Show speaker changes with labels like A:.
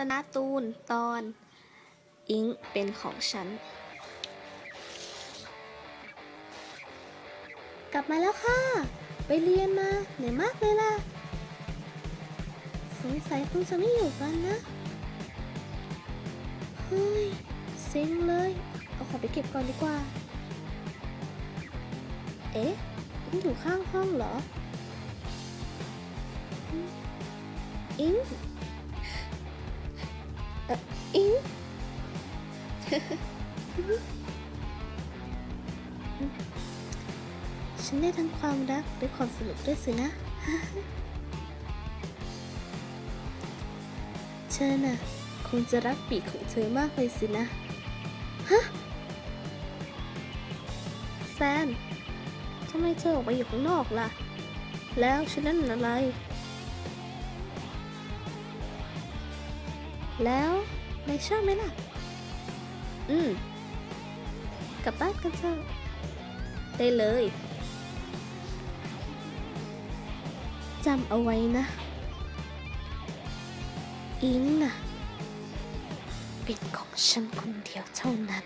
A: ตนาตูนตอน อิงเป็นของฉัน กลับมาแล้วค่ะ ไปเรียนมาเหนื่อยมากเลยล่ะ สงสัยคงจะไม่อยู่กันนะ เฮ้ยเซ็งเลย เอาของไปเก็บก่อนดีกว่า เอ๊ะอิงอยู่ข้างห้องเหรอ อิง เอออิงฉันได้ทั้งความรักและความสนุกด้วยสินะ เธอน่ะคงจะรักปีกของเธอมากเลยสินะ ฮะ แซนทำไมเธอออกไปอยู่ข้างนอกล่ะ แล้วฉันนั่นอะไร แล้วนายชอบไหมล่ะ อืม กลับบ้านกันเถอะได้เลย จำเอาไว้นะ อิงน่ะเป็นของฉันคนเดียวเท่านั้น